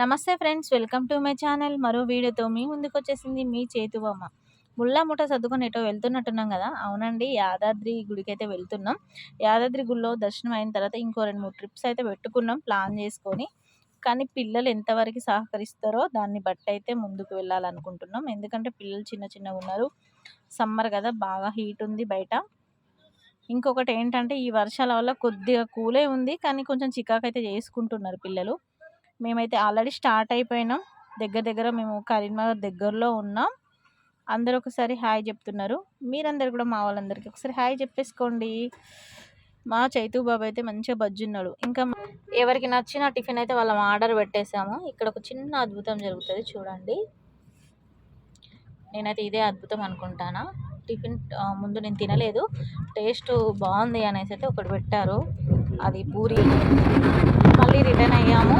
నమస్తే friends welcome to my channel. మరో వీడియోతో మీ ముందుకు వచ్చేసింది మీ చేతువమ్మ. ముళ్ళా ముఠా సర్దుకొని ఎటో వెళ్తున్నట్టున్నాం కదా? అవునండి యాదాద్రి గుడికి అయితే వెళ్తున్నాం. యాదాద్రి గుడిలో దర్శనం అయిన తర్వాత ఇంకో రెండు మూడు ట్రిప్స్ అయితే పెట్టుకున్నాం ప్లాన్ చేసుకొని. కానీ పిల్లలు ఎంతవరకు సహకరిస్తారో దాన్ని బట్టి అయితే ముందుకు వెళ్ళాలనుకుంటున్నాం. ఎందుకంటే పిల్లలు చిన్న చిన్నగా ఉన్నారు. సమ్మర్ కదా బాగా హీట్ ఉంది బయట. ఇంకొకటి ఏంటంటే ఈ వర్షాల వల్ల కొద్దిగా కూలే ఉంది. కానీ కొంచెం చికాకు అయితే చేసుకుంటున్నారు పిల్లలు. మేమైతే ఆల్రెడీ స్టార్ట్ అయిపోయినాం. దగ్గర దగ్గర మేము కరీంనగర్ దగ్గరలో ఉన్నాం. అందరూ ఒకసారి హాయ్ చెప్తున్నారు. మీరందరు కూడా మా వాళ్ళందరికీ ఒకసారి హాయ్ చెప్పేసుకోండి. మా చైతూ బాబు అయితే మంచిగా బజ్జున్నాడు. ఇంకా ఎవరికి నచ్చిన టిఫిన్ అయితే వాళ్ళం ఆర్డర్ పెట్టేసాము ఇక్కడ ఒక చిన్న అద్భుతం జరుగుతుంది చూడండి. నేనైతే ఇదే అద్భుతం అనుకుంటానా. టిఫిన్ ముందు నేను తినలేదు. టేస్ట్ బాగుంది అనేసి అయితే ఒకటి పెట్టారు. అది పూరి మళ్ళీ రిటర్న్ అయ్యాము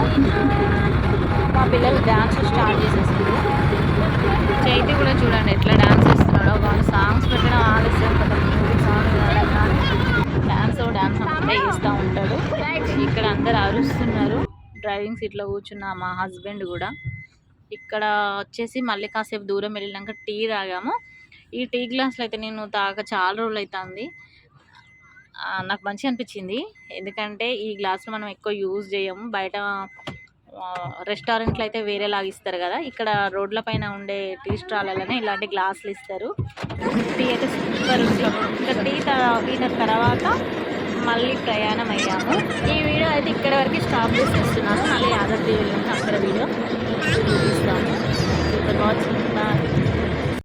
మా పిల్లలు డ్యాన్స్ స్టార్ట్ చేసేస్తున్నారు చైతి కూడా చూడండి ఎట్లా డ్యాన్స్ చేస్తున్నాడో. వాళ్ళు సాంగ్స్ పెట్టడం ఆలస్యం కదా. మ్యూజిక్ సాంగ్ డ్యాన్స్ డ్యాన్స్ అంతా ఇస్తూ ఉంటాడు. ఇక్కడ అందరు అరుస్తున్నారు. డ్రైవింగ్ సీట్లో కూర్చున్న మా హస్బెండ్ కూడా. ఇక్కడ వచ్చేసి మళ్ళీ కాసేపు దూరం వెళ్ళినాక టీ తాగాము. ఈ టీ గ్లాస్లో అయితే నేను తాగ చాలా రోజులు అవుతుంది నాకు మంచిగా అనిపించింది. ఎందుకంటే ఈ గ్లాసులు మనం ఎక్కువ యూజ్ చేయము. బయట రెస్టారెంట్లు అయితే వేరేలాగా ఇస్తారు కదా. ఇక్కడ రోడ్ల పైన ఉండే టీ స్టాల్లోనే ఇలాంటి గ్లాసులు ఇస్తారు. టీ అయితే సూపర్ ఇంకా టీ టీ తర్వాత మళ్ళీ ప్రయాణం అయ్యాము. ఈ వీడియో అయితే ఇక్కడ వరకు స్టాప్ చేసేస్తున్నాను. మళ్ళీ యాదవ్ వెళ్ళి అక్కడ వీడియో.